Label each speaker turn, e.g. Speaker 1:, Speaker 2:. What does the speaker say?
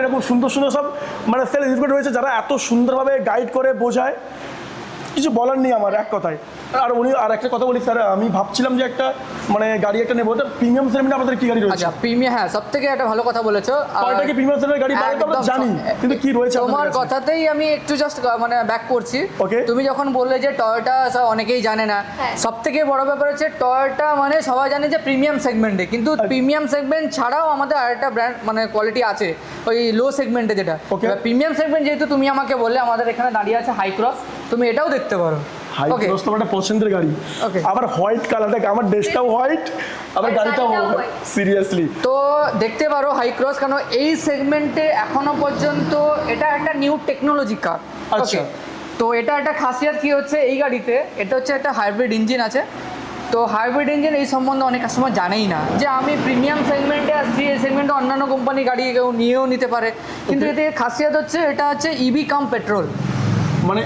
Speaker 1: এরকম সুন্দর সুন্দর সব মানে সেল এক্সিকিউটিভ রয়েছে যারা এত সুন্দরভাবে গাইড করে বোঝায়। কিছু বলার নেই আমার এক কথায়। আর উনি আর একটা কথা বলি স্যার আমি ভাবছিলাম যে একটা মানে গাড়ি একটা নেব। ওটা প্রিমিয়াম সেগমেন্টে আমাদের কি গাড়ি রয়েছে?
Speaker 2: আচ্ছা প্রিমিয়াম হ্যাঁ সব থেকে একটা ভালো কথা বলেছ। আর
Speaker 1: কয়টা কি প্রিমিয়াম সেগমেন্টের গাড়ি? বাইরে তো আমরা জানি কিন্তু কি রয়েছে আপনাদের
Speaker 2: তোমার কথাতেই আমি একটু জাস্ট মানে ব্যাক করছি. তুমি যখন বললে যে টয়োটা অনেকেই জানে না।
Speaker 3: হ্যাঁ।
Speaker 2: সব থেকে বড় ব্যাপার হচ্ছে টয়োটা মানে সবাই জানে যে প্রিমিয়াম সেগমেন্টে কিন্তু
Speaker 1: আচ্ছা।
Speaker 2: প্রিমিয়াম সেগমেন্ট ছাড়াও আমাদের আরেকটা ব্র্যান্ড মানে কোয়ালিটি আছে ওই লো সেগমেন্টে যেটা. প্রিমিয়াম সেগমেন্ট যেহেতু তুমি আমাকে বললে আমাদের এখানে দাঁড়িয়ে আছে হাই ক্রস তুমি এটাও দেখতে পারো।
Speaker 1: হাই ক্রস তো একটা পছন্দের গাড়ি. আবার হোয়াইট কালারটা আমার ড্রেসটাও হোয়াইট আবার গাড়িটাও সিরিয়াসলি
Speaker 2: তো দেখতে পারো হাই ক্রস কারণ এই সেগমেন্টে এখনও পর্যন্ত এটা একটা নিউ টেকনোলজি কার
Speaker 1: আচ্ছা।
Speaker 2: তো এটা একটা খাসিয়াত কি হচ্ছে এই গাড়িতে? এটা হচ্ছে একটা হাইব্রিড ইঞ্জিন আছে। তো হাইব্রিড ইঞ্জিন এই সম্বন্ধে অনেক কাস্টমার জানেই না। যে আমি প্রিমিয়াম সেগমেন্টে আসছি এই সেগমেন্টে অন্যান্য কোম্পানি গাড়ি কেউ নিয়েও নিতে পারে। কিন্তু. এতে খাসিয়াত হচ্ছে এটা হচ্ছে ইভি কাম পেট্রোল
Speaker 1: মানে